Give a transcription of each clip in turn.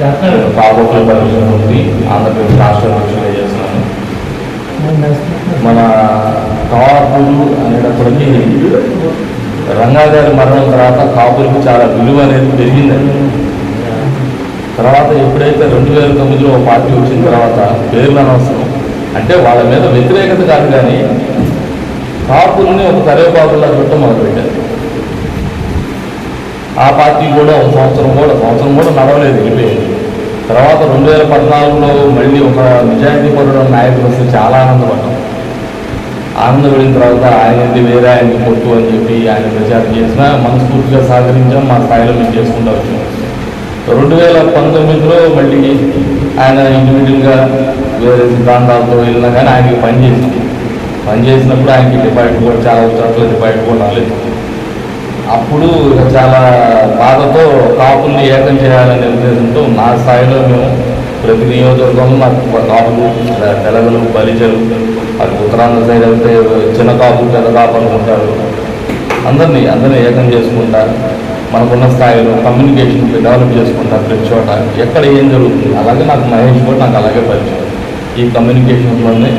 కాకపోతే పరిశ్రమ ఉంది. ఆంధ్రప్రదేశ్ రాష్ట్ర అధ్యక్షులుగా చేస్తున్నాను మన కాపులు అనేటప్పటికీ రంగా గారి మరణం తర్వాత కాపులకు చాలా విలువ అనేది పెరిగిందండి తర్వాత ఎప్పుడైతే రెండు వేల తొమ్మిదిలో ఒక పార్టీ వచ్చిన తర్వాత పేర్లు అనవసరం. అంటే వాళ్ళ మీద వ్యతిరేకత కాదు కానీ కాపుల్ని ఒక కరివేపాకులా చూడటం మొదలుపెట్టారు. ఆ పార్టీ కూడా ఒక సంవత్సరం కూడా సంవత్సరం కూడా నడవలేదు వెళ్ళిపోయింది తర్వాత రెండు వేల పద్నాలుగులో మళ్ళీ ఒక నిజాయితీ పరుడు నాయకులు వస్తే చాలా ఆనందపడ్డాం. ఆనందపడిన తర్వాత ఆయన ఏంటి వేరే ఆయన కొట్టు అని చెప్పి ఆయన ప్రచారం చేసినా మనస్ఫూర్తిగా సహకరించాం మా స్థాయిలో మేము చేసుకుంటూ వచ్చాం. రెండు వేల పంతొమ్మిదిలో మళ్ళీ ఆయన ఇండివిజువల్గా వేరే సిద్ధాంతాలతో వెళ్ళినా కానీ ఆయనకి పని పనిచేసినప్పుడు పని చేసినప్పుడు ఆయనకి డిపాజిట్ కూడా చాలా చోట్ల డిపాజిట్ కూడా రాలేదు. అప్పుడు చాలా బాధతో కాపుల్ని ఏకం చేయాలనే ఉద్దేశంతో మా స్థాయిలో మేము ప్రతి నియోజకవర్గంలో నాకు కాపులు తెలగలు బలిజలు అది ఉత్తరాంధ్ర సైడ్ అయితే చిన్న కాపు పెద్ద కాపు అనుకుంటారు. అందరినీ అందరినీ ఏకం చేసుకుంటారు మనకున్న స్థాయిలో కమ్యూనికేషన్ డెవలప్ చేసుకుంటా ప్రతి చోట. ఎక్కడ ఏం జరుగుతుంది? అలాగే నాకు మహేష్ కూడా నాకు అలాగే పరిచయం. ఈ కమ్యూనికేషన్లోనే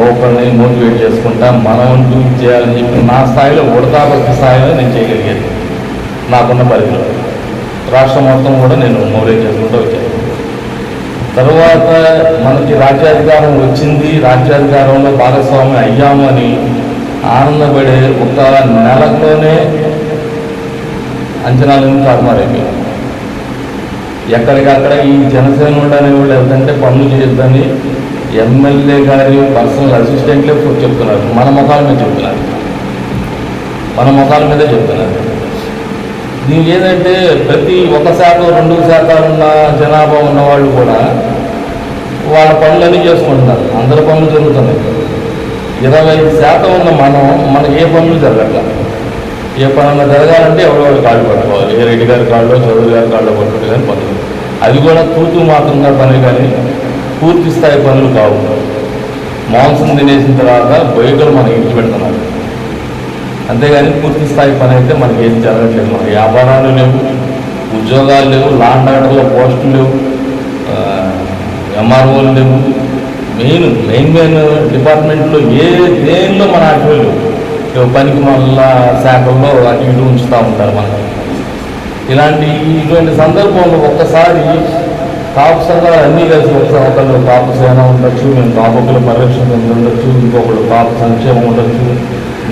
ఒకరిని మోటివేట్ చేసుకుంటా మనం వంతు చేయాలని చెప్పి నా స్థాయిలో ఉడతాభక్తి స్థాయిలో నేను చేయగలిగేది నాకున్న పరిధిలో. రాష్ట్రం మొత్తం కూడా నేను మోటివేట్ చేసుకుంటూ వచ్చాను. తరువాత మనకి రాజ్యాధికారం వచ్చింది. రాజ్యాధికారంలో భాగస్వామి అయ్యాము అని ఆనందపడే ఒక నెలలోనే అంచనాలను తారుమారైపోయాయి ఎక్కడికక్కడ ఈ జనసేన ఉండని వాళ్ళు వెళ్తుంటే పనులు చేయొద్దని ఎమ్మెల్యే గారి పర్సనల్ అసిస్టెంట్లే చెప్తున్నారు. మన ముఖాల మీద చెప్తున్నారు. మన ముఖాల మీదే చెప్తున్నారు. దీనికి ఏంటంటే ప్రతి ఒక శాతం రెండు శాతం ఉన్న జనాభా ఉన్న వాళ్ళు కూడా వాళ్ళ పనులన్నీ చేసుకుంటున్నారు. అందరి పనులు జరుగుతున్నాయి. ఇరవై శాతం ఉన్న మనం మనకి ఏ పనులు జరగట్ల? ఏ పనులు జరగాలంటే ఎవరెవరు కాళ్ళు పట్టుకోవాలి. ఏ రెడ్డి గారి కాళ్ళు చౌదరి గారి కాళ్ళు పట్టుకోవాలి పనులు. అది కూడా తూతూ మాత్రంగా పని కానీ. పూర్తి స్థాయి పనులు కావు. మాంసం తినేసిన తర్వాత బొయ్యకలు మనకి ఇంటి పెడుతున్నారు. అంతేగాని పూర్తి స్థాయి పని అయితే మనకి ఏం జరగట్లేదు. మన వ్యాపారాలు లేవు ఉద్యోగాలు లేవు లాండ్ ఆర్డర్లో పోస్టులు లేవు ఎంఆర్ఓలు లేవు. మెయిన్ మెయిన్ మెయిన్ డిపార్ట్మెంట్లో ఏ దేనిలో మన అటు లేవు. పనికి మళ్ళా శాఖల్లో అటు ఇటు ఉంచుతూ ఉంటారు మనకి. ఇలాంటి ఇటువంటి సందర్భంలో ఒక్కసారి కాపు సంఘాలు అన్నీ కలిసి వస్తాం ఒకళ్ళు కాపు సేన ఉండొచ్చు మేము కాపుకుల పరిరక్షణ ఉండొచ్చు ఇంకొకళ్ళు కాపు సంక్షేమం ఉండొచ్చు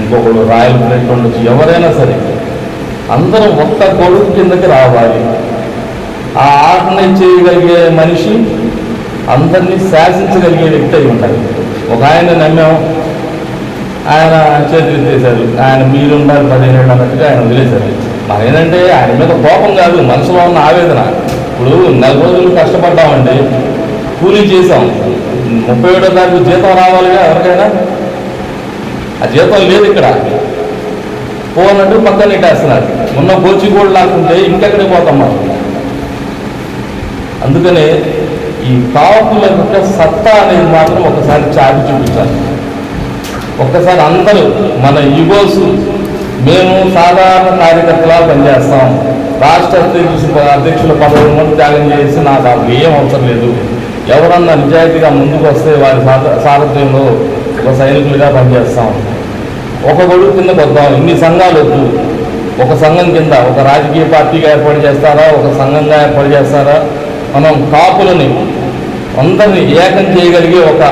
ఇంకొకళ్ళు రాయల్ ఫ్రంట్ ఉండొచ్చు ఎవరైనా సరే అందరూ ఒక్క కొడుకు కిందకి రావాలి. ఆ ఆర్గనైజ్ చేయగలిగే మనిషి అందరినీ శాసించగలిగే వ్యక్తి అయి ఉండాలి ఒక ఆయన నమ్మాం ఆయన చేతులు చేశారు ఆయన మీరుండాలి పదిహేను అన్నట్టుగా ఆయన వదిలేశారు. మరి ఏంటంటే ఆయన మీద కోపం కాదు మనసులో ఉన్న ఆవేదన. ఇప్పుడు నెల రోజులు కష్టపడ్డామండి. కూలీ చేసాం ముప్పై ఏడో తారీఖు జీతం రావాలిగా ఎవరికైనా? ఆ జీతం లేదు ఇక్కడ. పోనట్టు పక్కన ఇట్టేస్తున్నారు ఉన్న కోచి కూడా లాక్కుంటే ఇంకెక్కడ పోతాం మనం? అందుకనే ఈ కాపుల యొక్క సత్తా అనేది మాత్రం ఒకసారి చాటి చూపించాలి. ఒక్కసారి అందరూ మన ఈగోస్ మేము సాధారణ కార్యకర్తలా పనిచేస్తాం. రాష్ట్ర అధ్యక్షుల అధ్యక్షుల పదవులు కూడా త్యాగం చేసి నాకు అసలు ఏం అవసరం లేదు. ఎవరన్నా నిజాయితీగా ముందుకు వస్తే వారి సారథ్యంలో ఒక సైనికులుగా పనిచేస్తాం. ఒక గొడుగు కింద వద్దాం ఇన్ని సంఘాలు వద్దు. ఒక సంఘం కింద ఒక రాజకీయ పార్టీగా ఏర్పాటు చేస్తారా? ఒక సంఘంగా ఏర్పాటు చేస్తారా? మనం కాపులని అందరినీ ఏకం చేయగలిగే ఒక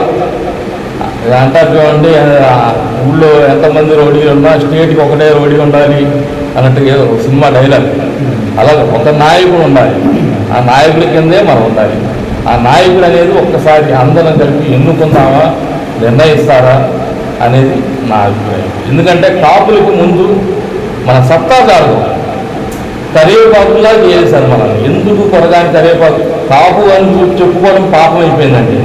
అంటారు చూడండి ఊళ్ళో ఎంతమంది రోడీ ఉన్నా స్టేట్కి ఒకటే రోడీ ఉండాలి అన్నట్టుగా ఏదో ఒక సినిమా డైలాగ్. అలాగే ఒక నాయకుడు ఉండాలి. ఆ నాయకుడి కిందే మనం ఉండాలి. ఆ నాయకుడు అనేది ఒక్కసారి అందరం కలిపి ఎన్నుకుందామా నిర్ణయిస్తారా అనేది నా అభిప్రాయం. ఎందుకంటే కాపులకు ముందు మన సత్తా కాదు కరివేపాకులా చేశారు మనం ఎందుకు కొరగాని కరివేపాకు? కాపు అని చెప్పుకోవడం పాపం అయిపోయిందండి.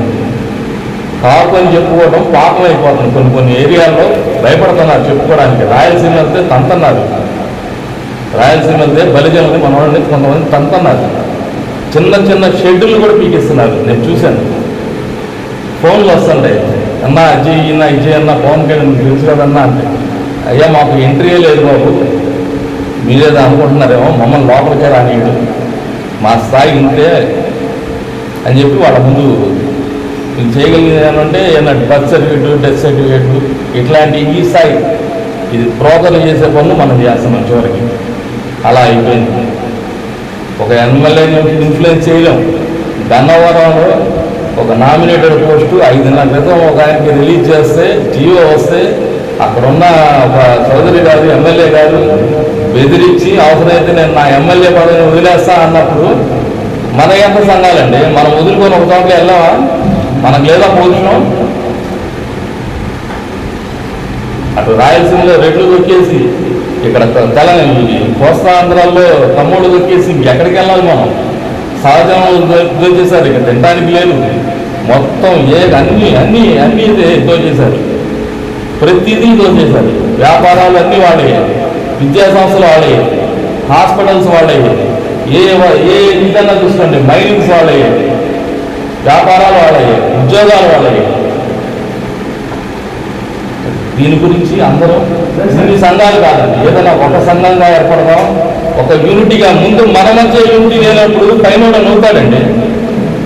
కాపు అని చెప్పుకోవడం పాపం అయిపోతుంది. కొన్ని కొన్ని ఏరియాల్లో భయపడుతున్నారు చెప్పుకోవడానికి. రాయలసీమ వస్తే తంతన్నారు. రాయలసీమ వెళ్తే బలిజనులు మన వాళ్ళని కొంతమంది తంతన్నారు. చిన్న చిన్న షెడ్యూల్ కూడా పీకిస్తున్నారు. నేను చూశాను. ఫోన్లు వస్తుండే అన్న అజయ్ అన్న ఇజయ్ అన్న ఫోన్ కళ్యాణ్ తెలుసు కదన్నా అంటే అయ్యా మాకు ఎంట్రీ లేదు బాబు. మీరేదో అనుకుంటున్నారేమో మమ్మల్ని లోపలికే రానియడు మా స్థాయి ఉంటే అని చెప్పి వాళ్ళ ముందు మీరు చేయగలిగింది ఏమన్నా బర్త్ సర్టిఫికేట్ డెత్ సర్టిఫికేట్ ఇట్లాంటి ఈ స్థాయి. ఇది బ్రోకర్లు చేసే పనులు మనం చేస్తున్నాం చివరికి. అలా అయిపోయింది. ఒక ఎమ్మెల్యేని ఇన్ఫ్లుయెన్స్ చేయలేం. గన్నవరంలో ఒక నామినేటెడ్ పోస్టు ఐదు నెలల క్రితం ఒక ఆయనకి రిలీజ్ చేస్తే జియో వస్తే అక్కడున్న ఒక చౌదరి గారు ఎమ్మెల్యే గారు బెదిరించి అవసరమైతే నేను నా ఎమ్మెల్యే పదవిని వదిలేస్తా అన్నప్పుడు మన ఎంత సంఘాలండి? మనం వదులుకొని ఒక చోట్ల వెళ్ళావా మనకు లేదా పొజిషన్ అటు రాయలసీమలో రెట్లు కొట్టేసి ఇక్కడ తెలంగాణ కోస్తాంధ్రాల్లో తమ్ముడు దొక్కేసి ఇంకెక్కడికి వెళ్ళాలి మనం? సహజం దోచేశారు ఇక తినడానికి లేదు. మొత్తం ఏ అన్ని అన్ని అన్ని దోచేశారు ప్రతిదీ దోచేశారు వ్యాపారాలు అన్నీ వాడే విద్యాసంస్థలు వాడేవి వాడే హాస్పిటల్స్ వాడే ఏ ఏ విధంగా చూసుకోండి మైనింగ్స్ వాడే వ్యాపారాలు వాడే ఉద్యోగాలు వాడే దీని గురించి అందరూ ఇన్ని సంఘాలు కాదండి. ఏదైనా ఒక సంఘంగా ఏర్పడదాం ఒక యూనిటీగా ముందు మన మధ్య యూనిటీ లేనప్పుడు పైనోడు నవ్వుతాడండి.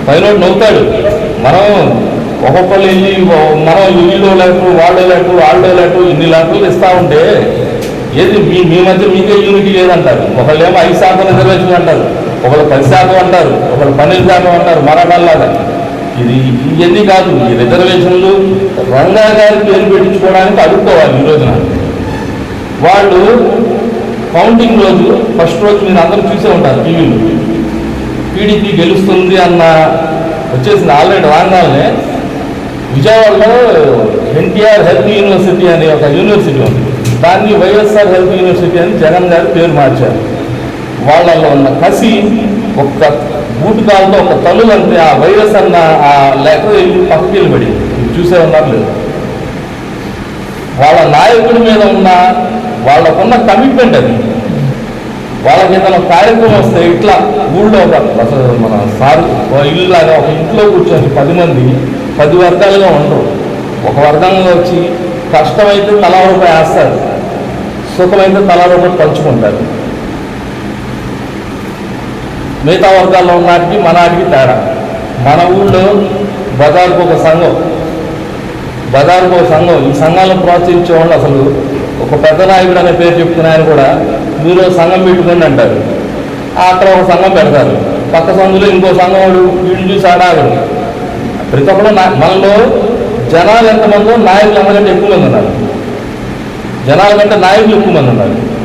పైనోడు నవ్వుతాడు. మనం ఒక్కొక్కళ్ళు వెళ్ళి మనం వీళ్ళు లేకు వాళ్ళు లేకు వాళ్ళు లేకు ఇన్ని లక్షలు ఇస్తా ఉంటే ఏది మీ మీ మధ్య మీకే యూనిటీ లేదంటారు. ఒకళ్ళు ఏమో ఐదు శాతం రిజర్వేషన్ అంటారు. ఒకళ్ళు పది శాతం అంటారు. ఒకళ్ళు పన్నెండు శాతం అంటారు. మరొకళ్ళలాగా ఇది ఇవన్నీ కాదు? ఈ రిజర్వేషన్లు రంగా గారి పేరు పెట్టించుకోవడానికి అడుక్కోవాలి ఈ రోజున. వాళ్ళు కౌంటింగ్ రోజు ఫస్ట్ రోజు మీరు అందరూ చూసే ఉంటారు టీవీలో. టీడీపీ గెలుస్తుంది అన్న వచ్చేసింది ఆల్రెడీ రాగానే. విజయవాడలో ఎన్టీఆర్ హెల్త్ యూనివర్సిటీ అనే ఒక యూనివర్సిటీ ఉంది. దాన్ని వైఎస్ఆర్ హెల్త్ యూనివర్సిటీ అని జగన్ గారు పేరు మార్చారు. వాళ్ళల్లో ఉన్న కసి ఒక్క బూటు ఒక తల్లు అంటే ఆ వైరస్ అన్న ఆ లెక్క వెళ్ళి పక్కకి వెళ్ళిపడి చూసే ఉన్నారు లేదు? వాళ్ళ నాయకుడి మీద ఉన్న వాళ్ళకున్న కమిట్మెంట్ అది. వాళ్ళకి ఏదైనా కార్యక్రమం వస్తే ఇట్లా ఊళ్ళో ఒక మన సార్ ఇల్లు ఒక ఇంట్లో కూర్చొని పది మంది పది వర్గాలుగా ఉండరు. ఒక వర్గంలో వచ్చి కష్టమైతే తలా రూపాయి వేస్తారు సుఖమైతే తలా రూపాయి పంచుకుంటారు. మిగతా వర్గాల్లో ఉన్నాటికి మనాటికి తేడా. మన ఊళ్ళో బజార్కు ఒక సంఘం బజార్కు ఒక సంఘం ఈ సంఘాలను ప్రోత్సహించే వాళ్ళు అసలు ఒక పెద్ద నాయకుడు అనే పేరు చెప్తున్న ఆయన కూడా మీరు సంఘం పెట్టుకోండి అంటారు. అక్కడ ఒక సంఘం పెడతారు. పక్క సంఘంలో ఇంకో సంఘం వాడు వీళ్ళు చూసి ఆడాగడు ప్రతి ఒక్కరు నా- మనలో జనాలు ఎంతమందో నాయకులు అందరికంటే ఎక్కువ మంది ఉన్నారు. జనాల కంటే నాయకులు ఎక్కువ మంది ఉన్నారు.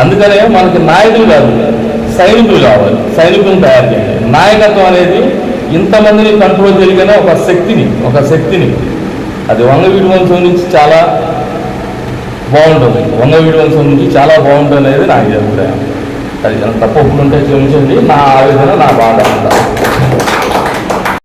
అందుకనే మనకి నాయకులు కాదు సైనికులు కావాలి సైనికులను తయారు చేయాలి. నాయకత్వం అనేది ఇంతమందిని కంట్రోల్ చేయగలిగిన ఒక శక్తిని ఒక శక్తిని. అది వంగవీడి వంశం నుంచి చాలా బాగుంటుంది. వంగవీడి వంశం నుంచి చాలా బాగుంటుంది అనేది నా అభిప్రాయం. అది తప్పు ఉంటే క్షమించండి. నా ఆవేదన నా బాధ అంతా.